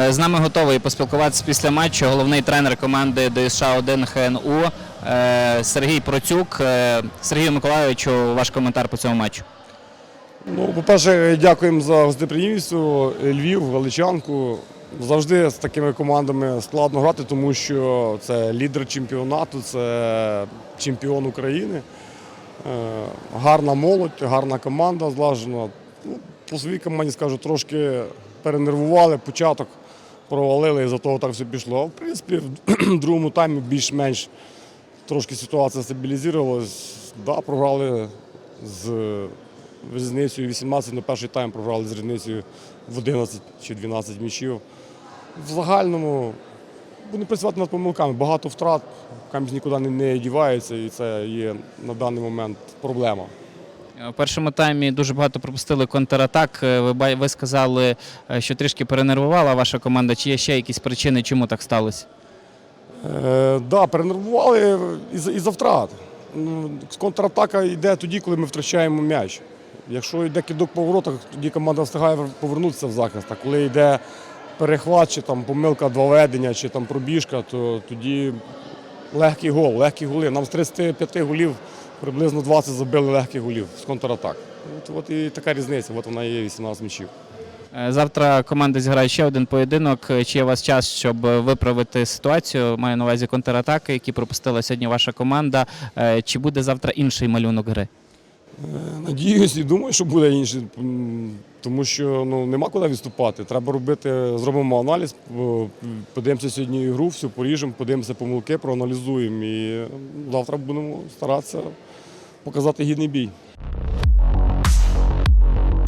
Е, З нами готовий поспілкуватися після матчу. Головний тренер команди ДСШ 1 ХНУ е, Сергій Процюк. Е, Сергію Миколайовичу, ваш коментар по цьому матчу. Ну, по-перше, дякуємо за гостеприємність. Львів, Галичанку. Завжди з такими командами складно грати, тому що це лідер чемпіонату, це чемпіон України. Гарна молодь, гарна команда злажена. Ну, по своїй команді скажу, трошки перенервували, початок провалили, і за того так все пішло. В принципі, в другому таймі більш-менш трошки ситуація стабілізувалась. Да, програли з різницею 18 на перший тайм програли з різницею в 11 чи 12 м'ячів. В загальному будемо працювати над помилками. Багато втрат, камінь нікуди не дівається, і це є на даний момент проблема. Е, У першому таймі дуже багато пропустили контратак. Е, Ви, ви сказали, е, що трішки перенервувала ваша команда. Чи є ще якісь причини, чому так сталося? Е, да, перенервували із-за втрат. Ну, Контратака йде тоді, коли ми втрачаємо м'яч. Якщо йде кидок по воротах, тоді команда встигає повернутися в захист. А коли йде перехват, чи там помилка два ведення, чи там пробіжка, то тоді легкий гол, легкі голи. Нам з 35 голів приблизно 20 забили легких голів з контратак. От, от і така різниця, от вона є 18 м'ячів. Е, Завтра команда зіграє ще один поєдинок. Е, Чи є у вас час, щоб виправити ситуацію? Маю на увазі контратаки, які пропустила сьогодні ваша команда. Е, Чи буде завтра інший малюнок гри? Е, Надіюсь і думаю, що буде інше, тому що ну, нема куди відступати. Треба робити, зробимо аналіз, подивимося сьогодні ігру, всю поріжемо, подивимося помилки, проаналізуємо і завтра будемо старатися показати гідний бій.